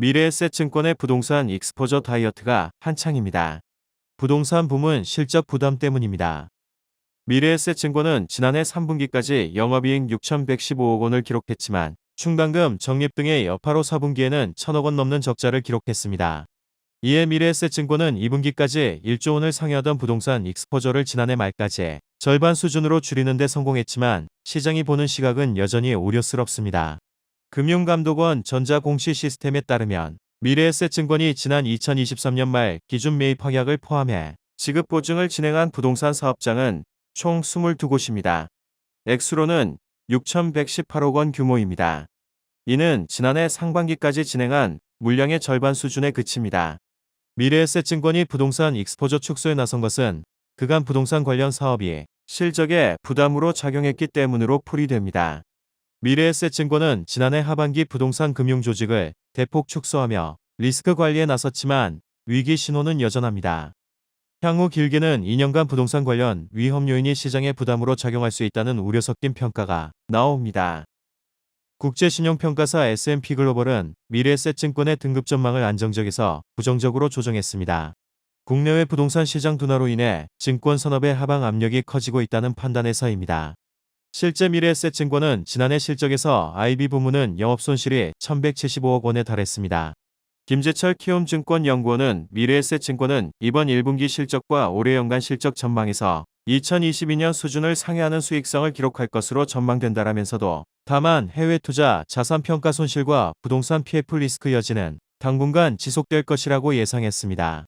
미래에셋 증권의 부동산 익스포저 다이어트가 한창입니다. 부동산 부문 실적 부담 때문입니다. 미래에셋 증권은 지난해 3분기까지 영업이익 6,115억 원을 기록했지만 충당금, 적립 등의 여파로 4분기에는 1,000억 원 넘는 적자를 기록했습니다. 이에 미래에셋 증권은 2분기까지 1조 원을 상회하던 부동산 익스포저를 지난해 말까지 절반 수준으로 줄이는 데 성공했지만 시장이 보는 시각은 여전히 우려스럽습니다. 금융감독원 전자공시 시스템에 따르면 미래에셋증권이 지난 2023년 말 기준 매입 확약을 포함해 지급 보증을 진행한 부동산 사업장은 총 22곳입니다. 액수로는 6,118억 원 규모입니다. 이는 지난해 상반기까지 진행한 물량의 절반 수준에 그칩니다. 미래에셋증권이 부동산 익스포저 축소에 나선 것은 그간 부동산 관련 사업이 실적에 부담으로 작용했기 때문으로 풀이됩니다. 미래에셋증권은 지난해 하반기 부동산 금융 조직을 대폭 축소하며 리스크 관리에 나섰지만 위기 신호는 여전합니다. 향후 길게는 2년간 부동산 관련 위험 요인이 시장에 부담으로 작용할 수 있다는 우려 섞인 평가가 나옵니다. 국제신용평가사 S&P 글로벌은 미래에셋증권의 등급 전망을 안정적에서 부정적으로 조정했습니다. 국내외 부동산 시장 둔화로 인해 증권 산업의 하방 압력이 커지고 있다는 판단에서입니다. 실제 미래에셋 증권은 지난해 실적에서 IB 부문은 영업 손실이 1,175억 원에 달했습니다. 김재철 키움증권 연구원은 미래에셋 증권은 이번 1분기 실적과 올해 연간 실적 전망에서 2022년 수준을 상회하는 수익성을 기록할 것으로 전망된다라면서도 다만 해외 투자, 자산 평가 손실과 부동산 PF 리스크 여지는 당분간 지속될 것이라고 예상했습니다.